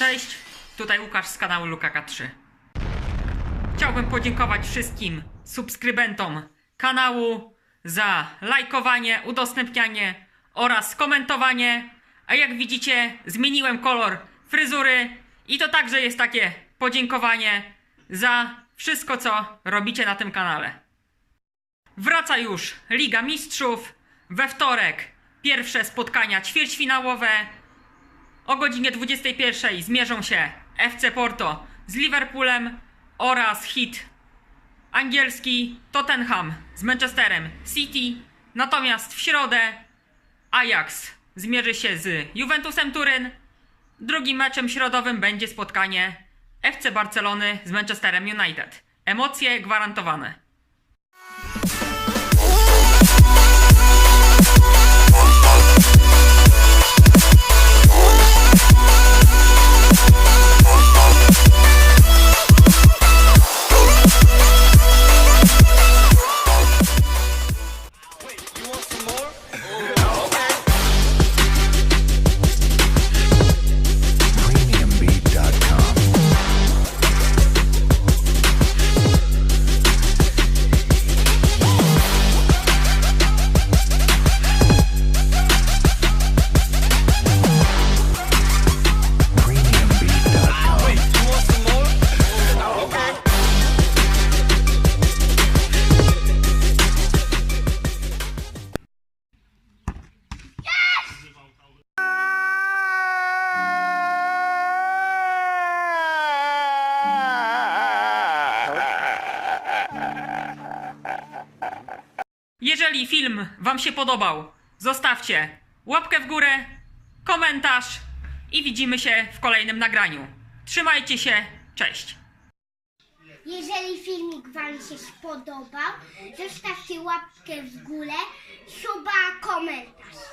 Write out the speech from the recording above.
Cześć, tutaj Łukasz z kanału LukaK3. Chciałbym podziękować wszystkim subskrybentom kanału za lajkowanie, udostępnianie oraz komentowanie. A jak widzicie, zmieniłem kolor fryzury i to także jest takie podziękowanie za wszystko, co robicie na tym kanale. Wraca już Liga Mistrzów. We wtorek pierwsze spotkania ćwierćfinałowe. O godzinie 21 zmierzą się FC Porto z Liverpoolem oraz hit angielski Tottenham z Manchesterem City. Natomiast w środę Ajax zmierzy się z Juventusem Turyn. Drugim meczem środowym będzie spotkanie FC Barcelony z Manchesterem United. Emocje gwarantowane. Jeżeli film Wam się podobał, zostawcie łapkę w górę, komentarz i widzimy się w kolejnym nagraniu. Trzymajcie się, cześć! Jeżeli filmik Wam się spodobał, zostawcie łapkę w górę, suba, komentarz.